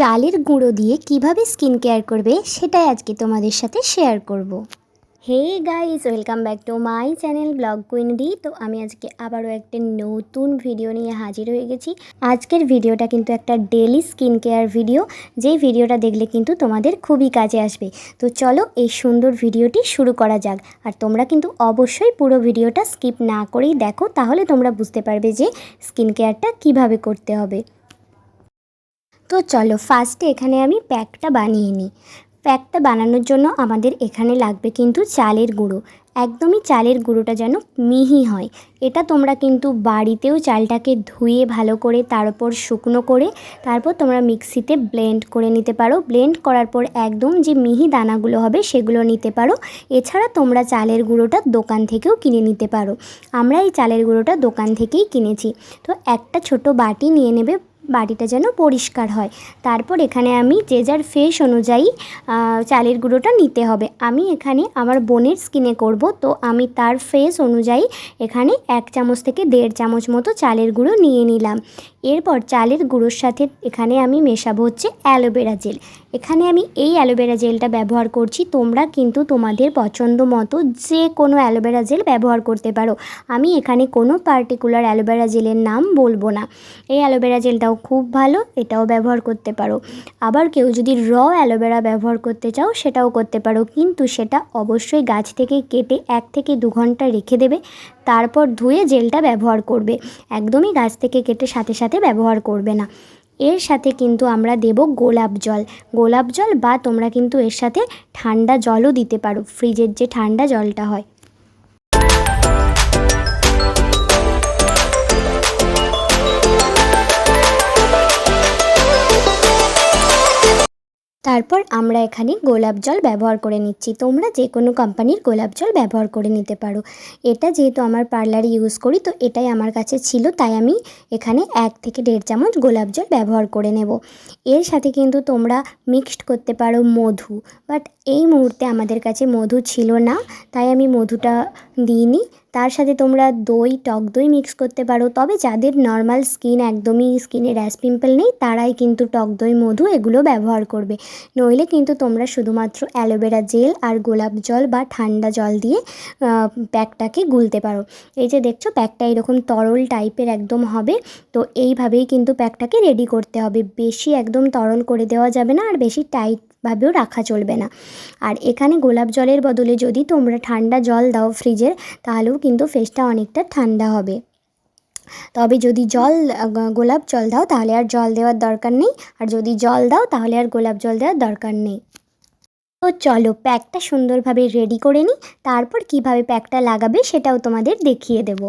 চালের গুঁড়ো দিয়ে কীভাবে স্কিন কেয়ার করবে সেটাই আজকে তোমাদের সাথে শেয়ার করব। Hey guys, welcome back to my channel vlog কুইনডি তো আমি আজকে আবারও একটা নতুন ভিডিও নিয়ে হাজির হয়ে গেছি। আজকের ভিডিওটা কিন্তু একটা ডেলি স্কিন কেয়ার ভিডিও। যেই ভিডিওটা দেখলে কিন্তু তোমাদের খুবই কাজে আসবে। তো চলো এই সুন্দর ভিডিওটি শুরু করা যাক। আর তোমরা কিন্তু অবশ্যই পুরো ভিডিওটা স্কিপ না করেই দেখো, তাহলে তোমরা বুঝতে পারবে যে স্কিন কেয়ারটা কীভাবে করতে হবে। তো চলো ফার্স্টে এখানে আমি প্যাকটা বানিয়ে নিই। প্যাকটা বানানোর জন্য আমাদের এখানে লাগবে কিন্তু চালের গুঁড়ো। একদমই চালের গুঁড়োটা যেন মিহি হয়। এটা তোমরা কিন্তু বাড়িতেও চালটাকে ধুয়ে ভালো করে তার উপর শুকনো করে, তারপর তোমরা মিক্সিতে ব্লেন্ড করে নিতে পারো। ব্লেন্ড করার পর একদম যে মিহি দানাগুলো হবে সেগুলো নিতে পারো। এছাড়া তোমরা চালের গুঁড়োটা দোকান থেকেও কিনে নিতে পারো। আমরা এই চালের গুঁড়োটা দোকান থেকেই কিনেছি। তো একটা ছোট বাটি নিয়ে নেবে বাটিটা যেন পরিষ্কার হয়। তারপর এখানে আমি যে যার ফেস অনুযায়ী চালের গুঁড়োটা নিতে হবে। আমি এখানে আমার বোনের স্কিনে করব। তো আমি তার ফেস অনুযায়ী এখানে এক চামচ থেকে দেড় চামচ মতো চালের গুঁড়ো নিয়ে নিলাম। এরপর চালের গুঁড়োর সাথে এখানে আমি মেশাবো হচ্ছে অ্যালোভেরা জেল। এখানে আমি এই অ্যালোভেরা জেলটা ব্যবহার করছি, তোমরা কিন্তু তোমাদের পছন্দ মতো যে কোনো অ্যালোভেরা জেল ব্যবহার করতে পারো। আমি এখানে কোনো পার্টিকুলার অ্যালোভেরা জেলের নাম বলব না। এই অ্যালোভেরা জেলটাও খুব ভালো, এটাও ব্যবহার করতে পারো। আবার কেউ যদি র অ্যালোভেরা ব্যবহার করতে চাও, সেটাও করতে পারো। কিন্তু সেটা অবশ্যই গাছ থেকে কেটে এক থেকে দু ঘণ্টা রেখে দেবে। তারপর ধুয়ে জেলটা ব্যবহার করবে। একদমই গাছ থেকে কেটে সাথে সাথে ব্যবহার করবে না। এর সাথে কিন্তু আমরা দেব গোলাপ জল। গোলাপ জল বা তোমরা কিন্তু এর সাথে ঠান্ডা জলও দিতে পারো। ফ্রিজের যে ঠান্ডা জলটা হয়। তারপর আমরা এখানে গোলাপ জল ব্যবহার করে নিচ্ছি। তোমরা যে কোনো কোম্পানির গোলাপ জল ব্যবহার করে নিতে পারো। এটা যেহেতু আমার পার্লারে ইউজ করি, তো এটাই আমার কাছে ছিল, তাই আমি এখানে এক থেকে দেড় চামচ গোলাপ জল ব্যবহার করে নেব। এর সাথে কিন্তু তোমরা মিক্সড করতে পারো মধু বাট এই মুহূর্তে আমাদের কাছে মধু ছিল না, তাই আমি মধুটা দিইনি। তার সাথে তোমরা দই, টক দই মিক্স করতে পারো। তবে যাদের নর্মাল স্কিন একদমই স্কিনে র্যাশ পিম্পল নেই, তারাই কিন্তু টক দই, মধু এগুলো ব্যবহার করবে। নইলে কিন্তু তোমরা শুধুমাত্র অ্যালোভেরা জেল আর গোলাপ জল বা ঠান্ডা জল দিয়ে প্যাকটাকে গুলতে পারো। এই যে দেখছ, প্যাকটা এরকম তরল টাইপের একদম হবে। তো এইভাবেই কিন্তু প্যাকটাকে রেডি করতে হবে। বেশি একদম তরল করে দেওয়া যাবে না আর বেশি টাইট ভাবেও রাখা চলবে না। আর এখানে গোলাপ জলের বদলে যদি তোমরা ঠান্ডা জল দাও ফ্রিজের, তাহলেও কিন্তু ফেসটা অনেকটা ঠান্ডা হবে। তবে যদি জল গোলাপ জল দাও, তাহলে আর জল দেওয়ার দরকার নেই। আর যদি জল দাও, তাহলে আর গোলাপ জল দেওয়ার দরকার নেই। তো চলো প্যাকটা সুন্দরভাবে রেডি করে নিই তারপর কীভাবে প্যাকটা লাগাবে সেটাও তোমাদের দেখিয়ে দেবো।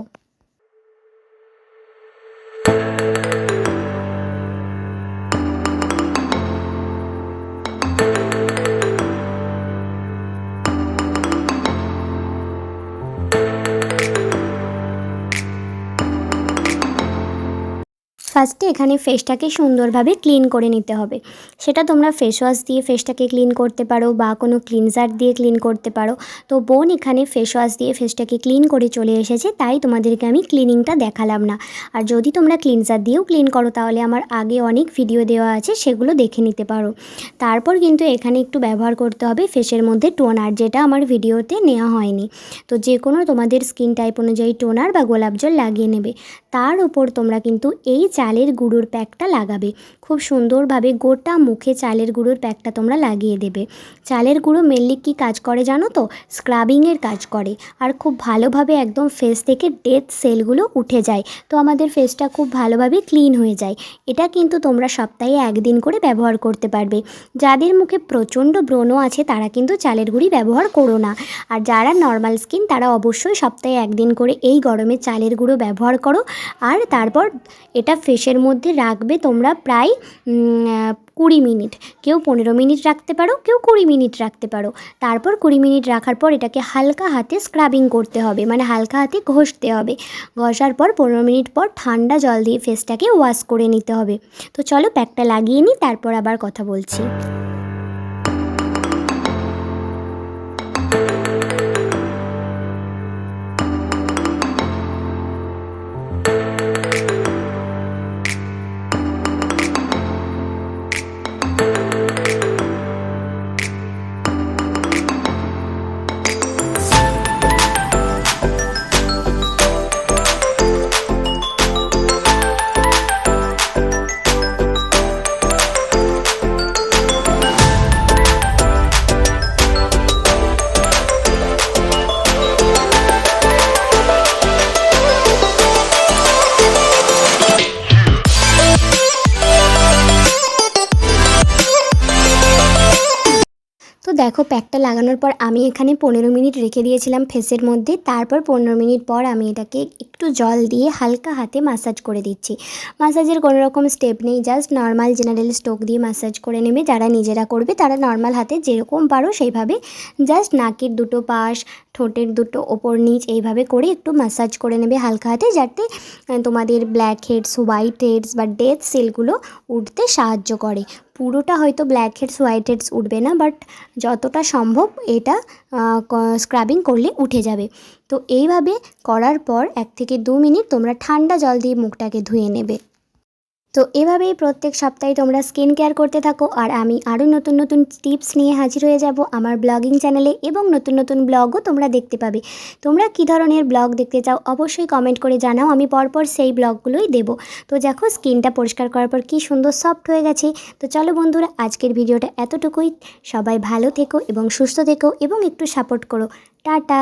ফার্স্টে এখানে ফেসটাকে সুন্দরভাবে ক্লিন করে নিতে হবে। সেটা তোমরা ফেস ওয়াশ দিয়ে ফেসটাকে ক্লিন করতে পারো বা কোনো ক্লিনজার দিয়ে ক্লিন করতে পারো। তো বোন এখানে ফেস ওয়াশ দিয়ে ফেসটাকে ক্লিন করে চলে এসেছে, তাই তোমাদেরকে আমি ক্লিনিংটা দেখালাম না। আর যদি তোমরা ক্লিনজার দিয়েও ক্লিন করো, তাহলে আমার আগে অনেক ভিডিও দেওয়া আছে, সেগুলো দেখে নিতে পারো। তারপর কিন্তু এখানে একটু ব্যবহার করতে হবে ফেসের মধ্যে টোনার যেটা আমার ভিডিওতে নেওয়া হয়নি। তো যে কোনো তোমাদের স্কিন টাইপ অনুযায়ী টোনার বা গোলাপ জল লাগিয়ে নেবে। তার উপর তোমরা কিন্তু এই চালের গুঁড়োর প্যাকটা লাগাবে। খুব সুন্দরভাবে গোটা মুখে চালের গুঁড়োর প্যাকটা তোমরা লাগিয়ে দেবে। চালের গুঁড়ো মেনলি কী কাজ করে জানো তো? স্ক্রাবিংয়ের কাজ করে। আর খুব ভালোভাবে একদম ফেস থেকে ডেথ সেলগুলো উঠে যায়। তো আমাদের ফেসটা খুব ভালোভাবে ক্লিন হয়ে যায়। এটা কিন্তু তোমরা সপ্তাহে একদিন করে ব্যবহার করতে পারবে। যাদের মুখে প্রচণ্ড ব্রণ আছে, তারা কিন্তু চালের গুঁড়ি ব্যবহার করো না। আর যারা নর্মাল স্কিন তারা অবশ্যই সপ্তাহে একদিন করে এই গরমে চালের গুঁড়ো ব্যবহার করো। আর তারপর এটা ফেসের মধ্যে রাখবে তোমরা প্রায় কুড়ি মিনিট। কেউ পনেরো মিনিট রাখতে পারো, কেউ কুড়ি মিনিট রাখতে পারো। তারপর কুড়ি মিনিট রাখার পর এটাকে হালকা হাতে স্ক্রাবিং করতে হবে মানে হালকা হাতে ঘষতে হবে। ঘষার পর পনেরো মিনিট পর ঠান্ডা জল দিয়ে ফেসটাকে ওয়াশ করে নিতে হবে। তো চলো প্যাকটা লাগিয়ে নিই, তারপর আবার কথা বলছি। দেখো, প্যাকটা লাগানোর পর আমি এখানে পনেরো মিনিট রেখে দিয়েছিলাম ফেসের মধ্যে। তারপর পনেরো মিনিট পর আমি এটাকে একটু জল দিয়ে হালকা হাতে মাসাজ করে দিচ্ছি। মাসাজের কোনো রকম স্টেপ নেই জাস্ট নর্মাল জেনারেল স্টোক দিয়ে মাসাজ করে নেবে। যারা নিজেরা করবে, তারা নর্মাল হাতে যেরকম পারো সেইভাবে জাস্ট নাকের দুটো পাশ ঠোঁটের দুটো ওপর নিচ এইভাবে করে একটু ম্যাসাজ করে নেবে হালকা হাতে, যাতে তোমাদের ব্ল্যাক হেডস হোয়াইট হেডস বা ডেথ সেলগুলো উঠতে সাহায্য করে। পুরোটা হয়তো ব্ল্যাক হেডস হোয়াইট হেডস উঠবে না বাট যতটা সম্ভব এটা স্ক্রাবিং করলে উঠে যাবে। তো এইভাবে করার পর এক থেকে দু মিনিট তোমরা ঠান্ডা জল দিয়ে মুখটাকে ধুয়ে নেবে। তো এভাবেই প্রত্যেক সপ্তাহে তোমরা স্কিন কেয়ার করতে থাকো আর আমি আরও নতুন নতুন টিপস নিয়ে হাজির হয়ে যাব আমার ব্লগিং চ্যানেলে এবং নতুন নতুন ব্লগও তোমরা দেখতে পাবে। তোমরা কী ধরনের ব্লগ দেখতে চাও অবশ্যই কমেন্ট করে জানাও, আমি পরপর সেই ব্লগগুলোই দেবো। তো দেখো স্কিনটা পরিষ্কার করার পর কী সুন্দর সফট হয়ে গেছে। তো চলো বন্ধুরা, আজকের ভিডিওটা এতটুকুই। সবাই ভালো থেকো এবং সুস্থ থেকো এবং একটু সাপোর্ট করো। টাটা!